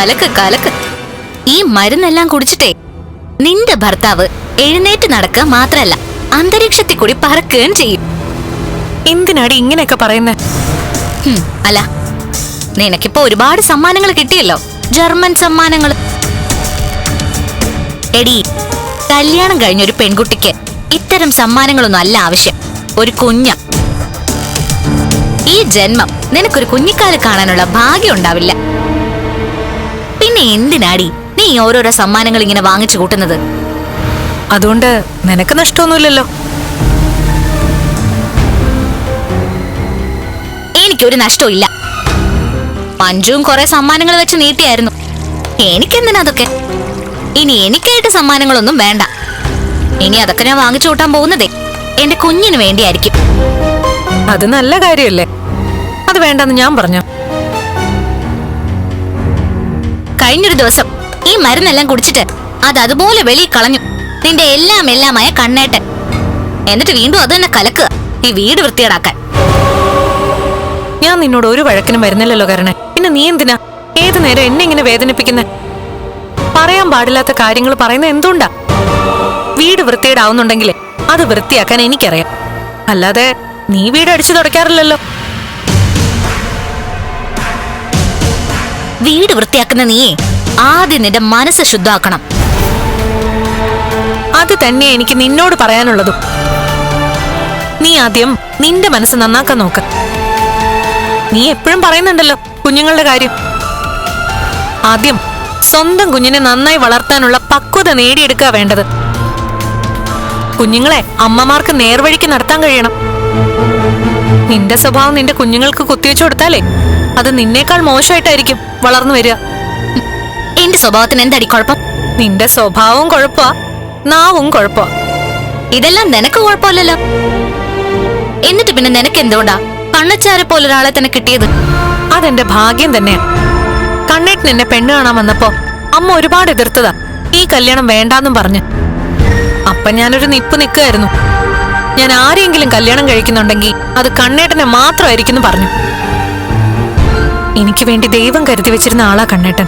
കലക്ക് കലക്ക്. ഈ മരുന്നെല്ലാം കുടിച്ചിട്ടേ നിന്റെ ഭർത്താവ് എഴുന്നേറ്റ് നടക്കുക മാത്രല്ല അന്തരീക്ഷത്തിൽ കൂടി പറക്കുകയും ചെയ്യും. എന്തിനാടി ഇങ്ങനെയൊക്കെ പറയുന്നത് അല്ല നിനക്കിപ്പോ ഒരുപാട് സമ്മാനങ്ങൾ കിട്ടിയല്ലോ ജർമ്മൻ സമ്മാനങ്ങൾ. എടി കല്യാണം കഴിഞ്ഞ ഒരു പെൺകുട്ടിക്ക് ഇത്തരം സമ്മാനങ്ങളൊന്നും അല്ല ആവശ്യം ഒരു കുഞ്ഞ. ഈ ജന്മം നിനക്കൊരു കുഞ്ഞിക്കാൽ കാണാനുള്ള ഭാഗ്യം ഉണ്ടാവില്ല. പിന്നെ എന്തിനാടി നീ ഓരോരോ സമ്മാനങ്ങൾ ഇങ്ങനെ വാങ്ങിച്ചു കൂട്ടുന്നത്? അതുകൊണ്ട് നിനക്ക് നഷ്ടമൊന്നുമില്ലല്ലോ. എനിക്കൊരു നഷ്ടവും ഇല്ല. പഞ്ചുവും കുറെ സമ്മാനങ്ങൾ വെച്ച് നീട്ടിയായിരുന്നു. എനിക്കെന്തിനാ അതൊക്കെ? ഇനി എനിക്കായിട്ട് സമ്മാനങ്ങളൊന്നും വേണ്ട. ഇനി അതൊക്കെ ഞാൻ വാങ്ങിച്ചു കൂട്ടാൻ പോകുന്നതേ എന്റെ കുഞ്ഞിന് വേണ്ടിയായിരിക്കും. അത് നല്ല കാര്യമല്ലേ? അത് വേണ്ടെന്ന് ഞാൻ പറഞ്ഞു? കഴിഞ്ഞൊരു ദിവസം ഈ മരുന്നെല്ലാം കുടിച്ചിട്ട് അത് അതുപോലെ വെളിയിൽ കളഞ്ഞു. നിന്റെ എല്ലാം എല്ലാമായ കണ്ണേട്ടൻ. എന്നിട്ട് വീണ്ടും അത് തന്നെ കലക്കുക. ഈ വീട് വൃത്തിയേടാക്കാൻ ഞാൻ നിന്നോട് ഒരു വഴക്കിനും വരുന്നില്ലല്ലോ കരണേ. പിന്നെ നീ എന്തിനാ? ഏത് നേരം എന്നെ ഇങ്ങനെ വേദനിപ്പിക്കുന്നെ? പറയാൻ പാടില്ലാത്ത കാര്യങ്ങൾ പറയുന്ന എന്തുകൊണ്ടാ? വീട് വൃത്തിയേടാവുന്നുണ്ടെങ്കിലേ അത് വൃത്തിയാക്കാൻ എനിക്കറിയാം. അല്ലാതെ നീ വീട് അടിച്ചു തുടയ്ക്കാറില്ലല്ലോ. വീട് വൃത്തിയാക്കുന്ന നീയെ ആദ്യം നിന്റെ മനസ്സ് ശുദ്ധമാക്കണം അത് തന്നെ എനിക്ക് നിന്നോട് പറയാനുള്ളതും. നീ ആദ്യം നിന്റെ മനസ്സ് നന്നാക്കാൻ നോക്ക്. നീ എപ്പോഴും പറയുന്നുണ്ടല്ലോ കുഞ്ഞുങ്ങളുടെ കാര്യം. ആദ്യം സ്വന്തം കുഞ്ഞിനെ നന്നായി വളർത്താനുള്ള പക്വത നേടിയെടുക്കുക വേണ്ടത്. കുഞ്ഞുങ്ങളെ അമ്മമാർക്ക് നേർവഴിക്ക് നടത്താൻ കഴിയണം. നിന്റെ സ്വഭാവം നിന്റെ കുഞ്ഞുങ്ങൾക്ക് കുത്തിവെച്ചു കൊടുത്താലേ അത് നിന്നേക്കാൾ മോശമായിട്ടായിരിക്കും വളർന്നു വരിക. എന്റെ സ്വഭാവത്തിന് എന്തടി കുഴപ്പം? നിന്റെ സ്വഭാവവും കുഴപ്പമാ. നാവും കുഴപ്പ ഇതെല്ലാം നിനക്ക് കുഴപ്പമില്ലല്ലോ. എന്നിട്ട് പിന്നെ നിനക്ക് എന്തുകൊണ്ടാ കണ്ണച്ചാരെ പോലെ ഒരാളെ തന്നെ കിട്ടിയത്? അതെന്റെ ഭാഗ്യം തന്നെയാ. കണ്ണേട്ടൻ എന്നെ പെണ്ണ് കാണാൻ വന്നപ്പോ അമ്മ ഒരുപാട് എതിർത്തതാ. ഈ കല്യാണം വേണ്ടാന്നും പറഞ്ഞ്. അപ്പൊ ഞാനൊരു നിപ്പ് നിൽക്കുമായിരുന്നു ഞാൻ ആരെങ്കിലും കല്യാണം കഴിക്കുന്നുണ്ടെങ്കിൽ അത് കണ്ണേട്ടനെ മാത്രമായിരിക്കും പറഞ്ഞു. എനിക്ക് വേണ്ടി ദൈവം കരുതി വെച്ചിരുന്ന ആളാ കണ്ണേട്ടൻ.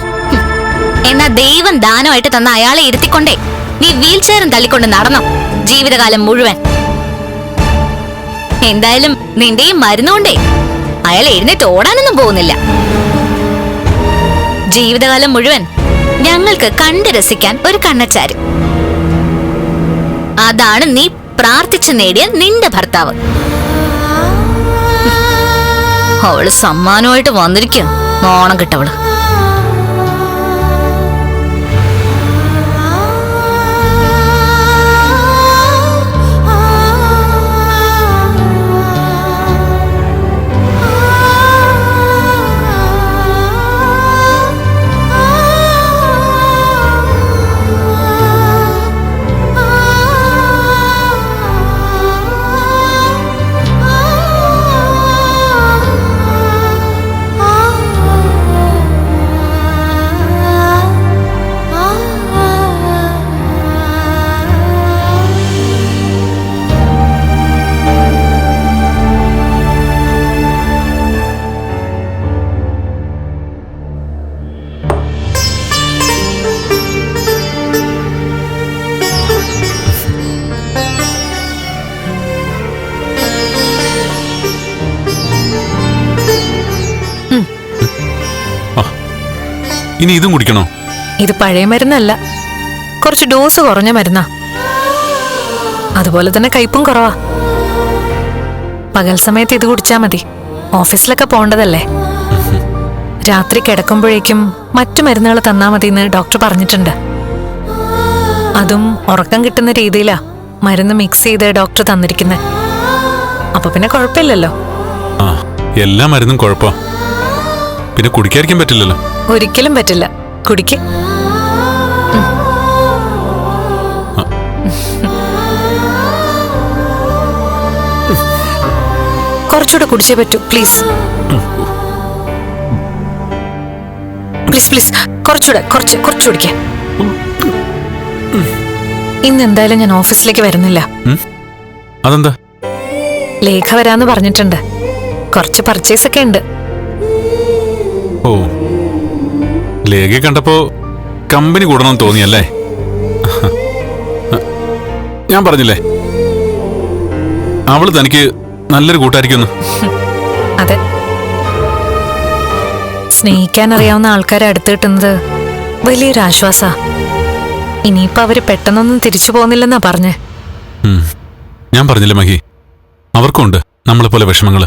എന്നാ ദൈവം ദാനമായിട്ട് തന്ന അയാളെ ഇരുത്തിക്കൊണ്ടേ. നീ വീൽ ചെയറും തള്ളിക്കൊണ്ട് നടന്നോ. ജീവിതകാലം മുഴുവൻ. എന്തായാലും നിന്റെ ഈ മരുന്നുകൊണ്ടേ അയാൾ എഴുന്നേറ്റ് ഓടാനൊന്നും പോകുന്നില്ല. ജീവിതകാലം മുഴുവൻ ഞങ്ങൾക്ക് കണ്ടു രസിക്കാൻ ഒരു കണ്ണച്ചാര്. അതാണ് നീ പ്രാർത്ഥിച്ചു നേടിയ നിന്റെ ഭർത്താവ്. അവൾ സമ്മാനമായിട്ട് വന്നിരിക്കുക നോണം കിട്ടവൾ. ഇനി ഇതും കുടിക്കണോ? ഇത് പഴയ മരുന്നല്ല. കുറച്ച് ഡോസ് കുറഞ്ഞ മരുന്നാ. അതുപോലെ തന്നെ കയ്പും കുറവാ. പകൽ സമയത്ത് ഇത് കുടിച്ചാ മതി. ഓഫീസിലൊക്കെ പോണ്ടതല്ലേ രാത്രി കിടക്കുമ്പോഴേക്കും മറ്റു മരുന്നുകൾ തന്നാ മതി എന്ന് ഡോക്ടർ പറഞ്ഞിട്ടുണ്ട്. അതും ഉറക്കം കിട്ടുന്ന രീതിയിലാ മരുന്ന് മിക്സ് ചെയ്ത് ഡോക്ടർ തന്നിരിക്കുന്നത് അപ്പൊ പിന്നെ കുഴപ്പമില്ലല്ലോ. എല്ലാ മരുന്നും കുഴപ്പമാ. പിന്നെ കുടിക്കാതിരിക്കാൻ പറ്റില്ലല്ലോ. ഒരിക്കലും പറ്റില്ല. കുടിക്ക്. കുറച്ചുകൂടെ കുടിച്ചേ പറ്റൂ പ്ലീസ് പ്ലീസ് പ്ലീസ് കുറച്ചുകൂടെ കുറച്ച് കുറച്ച് കുടിക്ക. ഇന്ന് എന്തായാലും ഞാൻ ഓഫീസിലേക്ക് വരുന്നില്ല. അതെന്താ? ലേഖ വരാന്ന് പറഞ്ഞിട്ടുണ്ട്. കുറച്ച് പർച്ചേസ് ഒക്കെ ഉണ്ട്. ഓ ലേഖയെ കണ്ടപ്പോ കമ്പനി കൂടണം തോന്നിയല്ലേ? ഞാൻ പറഞ്ഞില്ലേ? അവൾ തനിക്ക് നല്ലൊരു കൂട്ടായിരിക്കുന്നു അതെ. സ്നേഹിക്കാൻ അറിയാവുന്ന ആൾക്കാരെ അടുത്ത് കിട്ടുന്നത് വലിയൊരു ആശ്വാസ. ഇനിയിപ്പോ അവർ പെട്ടെന്നൊന്നും തിരിച്ചു പോകുന്നില്ലെന്നാ പറഞ്ഞേ. ഞാൻ പറഞ്ഞില്ലേ മഹി? അവർക്കുണ്ട് നമ്മളെ പോലെ വിഷമങ്ങൾ.